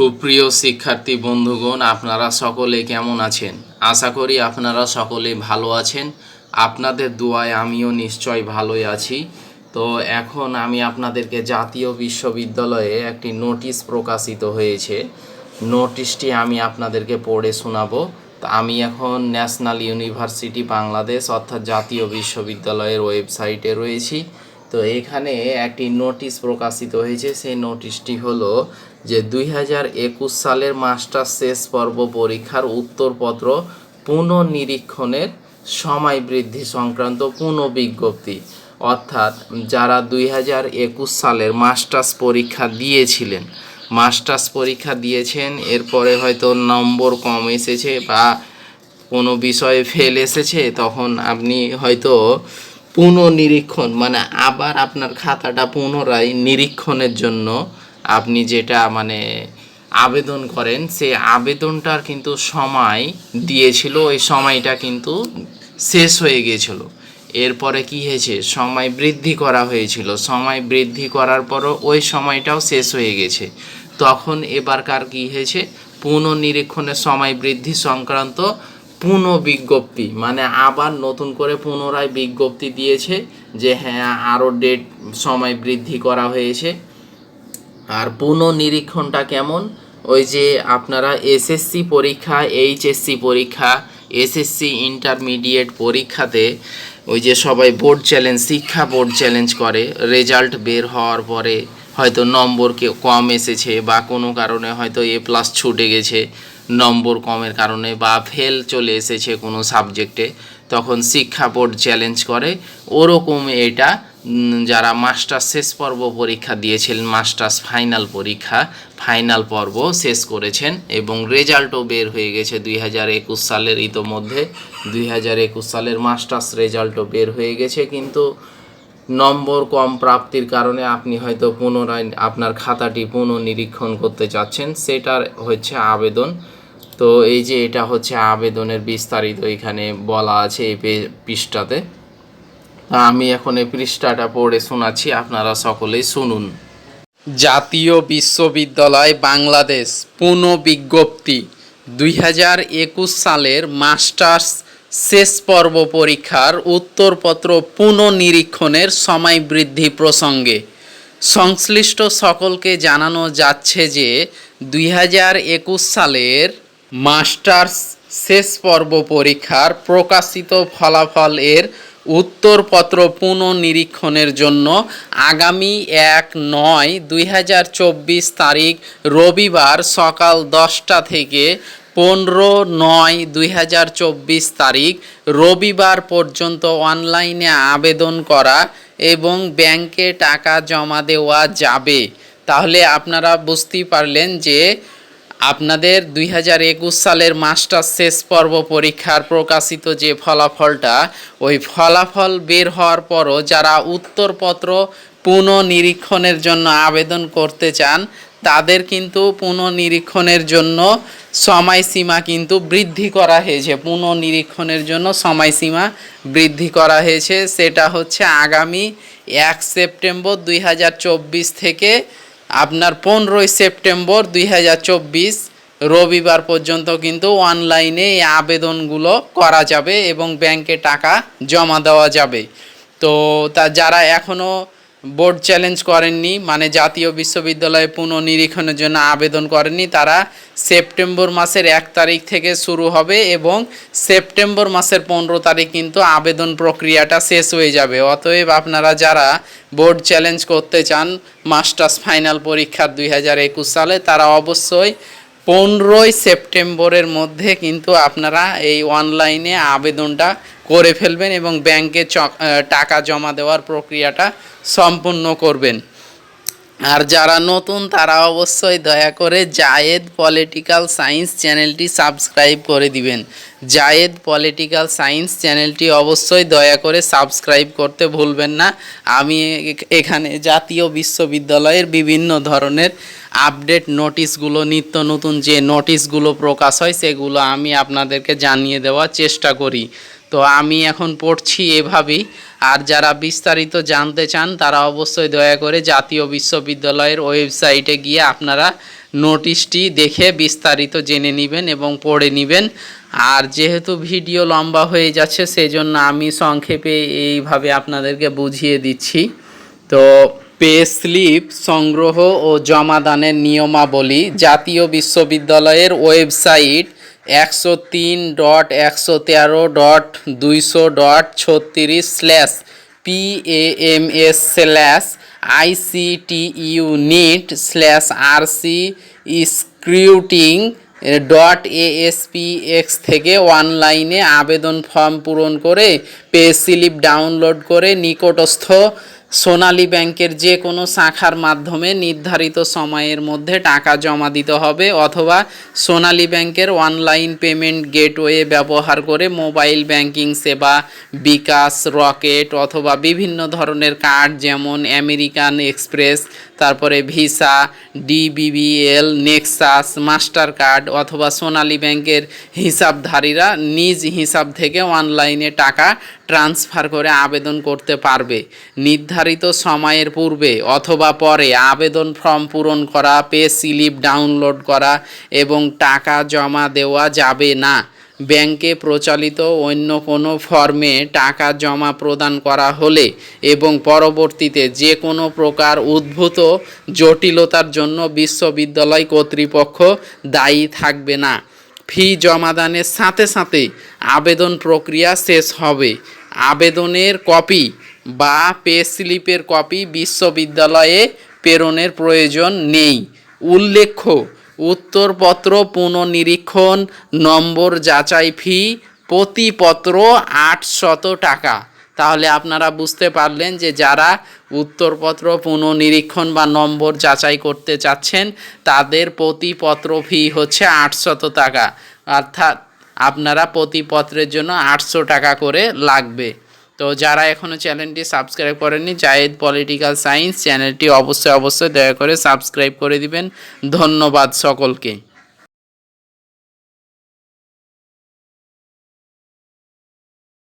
সুপ্রিয় শিক্ষার্থী বন্ধুগণ, আপনারা সকলে কেমন আছেন? আশা করি আপনারা সকলে ভালো আছেন। আপনাদের দোয়ায় আমিও নিশ্চয় ভালোই আছি। তো এখন আমি আপনাদেরকে জাতীয় বিশ্ববিদ্যালয়ে একটি নোটিশ প্রকাশিত হয়েছে। নোটিশটি আমি আপনাদেরকে পড়ে শোনাবো। তো আমি এখন ন্যাশনাল ইউনিভার্সিটি বাংলাদেশ অর্থাৎ জাতীয় বিশ্ববিদ্যালয়ের ওয়েবসাইটে রয়েছি। তো এখানে একটি নোটিশ প্রকাশিত হয়েছে। সেই নোটিশটি হলো যে দুই হাজার একুশ সালের মাস্টার শেষ পর্ব পরীক্ষার উত্তরপত্র পুনঃনিরীক্ষণের সময় বৃদ্ধি সংক্রান্ত পুনঃবিজ্ঞপ্তি অর্থাৎ যারা দুই হাজার একুশ সালের মাস্টার্স পরীক্ষা দিয়েছিলেন, মাস্টার্স পরীক্ষা দিয়েছেন, এরপরে হয়তো নম্বর কম এসেছে বা কোনো বিষয়ে ফেল এসেছে, তখন আপনি হয়তো পুনঃনিরীক্ষণ মানে আবার আপনার খাতাটা পুনরায় নিরীক্ষণের জন্য আপনি যেটা মানে আবেদন করেন, সেই আবেদনটার কিন্তু সময় দিয়েছিল, ওই সময়টা কিন্তু শেষ হয়ে গিয়েছিল। এরপরে কি হয়েছে? সময় বৃদ্ধি করা হয়েছিল। সময় বৃদ্ধি করার পরও ওই সময়টাও শেষ হয়ে গেছে। তখন এবারকার কি হয়েছে? পুনঃনিরীক্ষণের সময় বৃদ্ধি সংক্রান্ত পুনঃবিজ্ঞপ্তি মানে আবার নতুন করে পুনরায় বিজ্ঞপ্তি দিয়েছে যে হ্যাঁ আরও ডেট সময় বৃদ্ধি করা হয়েছে। আর পুনঃনিরীক্ষণটা কেমন? ওই যে আপনারা এসএসসি পরীক্ষা, এইচএসসি পরীক্ষা, এসএসসি ইন্টারমিডিয়েট পরীক্ষাতে ওই যে সবাই বোর্ড চ্যালেঞ্জ শিক্ষা বোর্ড চ্যালেঞ্জ করে। রেজাল্ট বের হওয়ার পরে হয়তো নম্বর কম এসেছে বা কোনো কারণে হয়তো এ প্লাস ছুটে গেছে। নম্বর কমের কারণে বা ফেল চলে এসেছে কোনো সাবজেক্টে তখন শিক্ষা বোর্ড চ্যালেঞ্জ করে। ওরকম এটা যারা মাস্টার্স শেষ পর্ব পরীক্ষা দিয়েছিলেন মাস্টার্স ফাইনাল পরীক্ষা ফাইনাল পর্ব শেষ করেছেন এবং রেজাল্টও বের হয়ে গেছে দুই হাজার একুশ সালের ইতোমধ্যে। দুই হাজার একুশ সালের মাস্টার্স রেজাল্টও বের হয়ে গেছে, কিন্তু নম্বর কম প্রাপ্তির কারণে আপনি হয়তো পুনরায় আপনার খাতাটি পুনঃনিরীক্ষণ করতে চাচ্ছেন, সেটার হচ্ছে আবেদন। তো এই যে এটা হচ্ছে আবেদনের বিস্তারিত এখানে বলা আছে এই পৃষ্ঠাতে। আমি এখন এই পৃষ্ঠাটা পড়ে শোনাচ্ছি, আপনারা সকলেই শুনুন। জাতীয় বিশ্ববিদ্যালয় বাংলাদেশ পুনঃবিজ্ঞপ্তি, দুই হাজার একুশ সালের মাস্টার্স শেষ পর্ব পরীক্ষার উত্তরপত্র পুনঃনিরীক্ষণের সময় বৃদ্ধি প্রসঙ্গে। সংশ্লিষ্ট সকলকে জানানো যাচ্ছে যে, দুই হাজার একুশ সালের মাস্টার্স শেষ পর্ব পরীক্ষার প্রকাশিত ফলাফল এর উত্তরপত্র পুনঃনিরীক্ষণের জন্য আগামী এক নয় দুই তারিখ রবিবার সকাল দশটা থেকে পনেরো নয় দুই তারিখ রবিবার পর্যন্ত অনলাইনে আবেদন করা এবং ব্যাংকে টাকা জমা দেওয়া যাবে। তাহলে আপনারা বুঝতেই পারলেন যে আপনাদের দুই হাজার একুশ সালের মাস্টার শেষ পর্ব পরীক্ষার প্রকাশিত যে ফলাফলটা, ওই ফলাফল বের হওয়ার পরও যারা উত্তরপত্র পুনঃনিরীক্ষণের জন্য আবেদন করতে চান, তাদের কিন্তু পুনঃনিরীক্ষণের জন্য সময়সীমা কিন্তু বৃদ্ধি করা হয়েছে। পুনঃনিরীক্ষণের জন্য সময়সীমা বৃদ্ধি করা হয়েছে। সেটা হচ্ছে আগামী এক সেপ্টেম্বর দুই হাজার চব্বিশ থেকে আপনার পনেরোই সেপ্টেম্বর দুই হাজার চব্বিশ রবিবার পর্যন্ত কিন্তু অনলাইনে এই আবেদনগুলো করা যাবে এবং ব্যাংকে টাকা জমা দেওয়া যাবে। তো তা যারা এখনও বোর্ড চ্যালেঞ্জ করেননি মানে জাতীয় বিশ্ববিদ্যালয়ে পুনঃনিরীক্ষণের জন্য আবেদন করেননি, তারা সেপ্টেম্বর মাসের এক তারিখ থেকে শুরু হবে এবং সেপ্টেম্বর মাসের পনেরো তারিখ কিন্তু আবেদন প্রক্রিয়াটা শেষ হয়ে যাবে। অতএব আপনারা যারা বোর্ড চ্যালেঞ্জ করতে চান, মাস্টার্স ফাইনাল পরীক্ষার দুই সালে, তারা অবশ্যই পনেরোই সেপ্টেম্বরের মধ্যে কিন্তু আপনারা এই অনলাইনে আবেদনটা করে ফেলবেন এবং ব্যাংকে টাকা জমা দেওয়ার প্রক্রিয়াটা সম্পূর্ণ করবেন। আর যারা নতুন, তারা অবশ্যই দয়া করে জায়েদ পলিটিক্যাল সায়েন্স চ্যানেলটি সাবস্ক্রাইব করে দিবেন। জায়েদ পলিটিক্যাল সায়েন্স চ্যানেলটি অবশ্যই দয়া করে সাবস্ক্রাইব করতে ভুলবেন না। আমি এখানে জাতীয় বিশ্ববিদ্যালয়ের বিভিন্ন ধরনের আপডেট নোটিশগুলো, নিত্য নতুন যে নোটিশগুলো প্রকাশ হয়, সেগুলো আমি আপনাদেরকে জানিয়ে দেওয়ার চেষ্টা করি। তো আমি এখন পড়ছি এভাবেই। আর যারা বিস্তারিত জানতে চান, তারা অবশ্যই দয়া করে জাতীয় বিশ্ববিদ্যালয়ের ওয়েবসাইটে গিয়ে আপনারা নোটিশটি দেখে বিস্তারিত জেনে নেবেন এবং পড়ে নেবেন। আর যেহেতু ভিডিও লম্বা হয়ে যাচ্ছে, সেজন্য আমি সংক্ষেপে এইভাবে আপনাদেরকে বুঝিয়ে দিচ্ছি। তো পে স্লিপ, সংগ্রহ ও জমাদানের নিয়মাবলী জাতীয় বিশ্ববিদ্যালয়ের ওয়েবসাইট একশো তিন ডট একশো তেরো ডট দুইশো ডট ছত্রিশ slash P A M S slash ICT unit slash R C recruiting dot ASPX থেকে অনলাইনে আবেদন ফর্ম পূরণ করে পে স্লিপ ডাউনলোড করে নিকটস্থ সোনালী ব্যাংকের যে কোনো শাখার মাধ্যমে নির্ধারিত সময়ের মধ্যে টাকা জমা দিতে হবে অথবা সোনালী ব্যাংকের অনলাইন পেমেন্ট গেটওয়ে ব্যবহার করে মোবাইল ব্যাংকিং সেবা, বিকাশ, রকেট অথবা বিভিন্ন ধরনের কার্ড যেমন আমেরিকান এক্সপ্রেস, তারপরে Visa, DBBL, Nexus master card অথবা সোনালী ব্যাংকের হিসাবধারীরা নিজ হিসাব থেকে অনলাইনে টাকা ট্রান্সফার করে আবেদন করতে পারবে। নির্ধারিত সময়ের পূর্বে অথবা পরে আবেদন ফর্ম পূরণ করা পে স্লিপ ডাউনলোড করা এবং টাকা জমা দেওয়া যাবে না। ব্যাংকে প্রচলিত অন্য কোনো ফর্মে টাকা জমা প্রদান করা হলে এবং পরবর্তীতে যে কোনো প্রকার উদ্ভূত জটিলতার জন্য বিশ্ববিদ্যালয় কর্তৃপক্ষ দায়ী থাকবে না। ফি জমাদানের সাথে সাথে আবেদন প্রক্রিয়া শেষ হবে। আবেদনের কপি বা পে স্লিপের কপি বিশ্ববিদ্যালয়ে প্রেরণের প্রয়োজন নেই। উল্লেখ্য, উত্তরপত্র পুনঃনিরীক্ষণ, নম্বর যাচাই ফি প্রতি পত্র আটশত টাকা। তাহলে আপনারা বুঝতে পারলেন যে যারা উত্তরপত্র পুনঃনিরীক্ষণ বা নম্বর যাচাই করতে চাচ্ছেন, তাদের প্রতি পত্র ফি হচ্ছে আটশত টাকা। অর্থাৎ আপনারা প্রতি পত্রের জন্য আটশো টাকা করে লাগবে। তো যারা এখনও চ্যানেলটি সাবস্ক্রাইব করেননি, জায়েদ পলিটিক্যাল সায়েন্স চ্যানেলটি অবশ্যই অবশ্যই দয়া করে সাবস্ক্রাইব করে দিবেন। ধন্যবাদ সকলকে।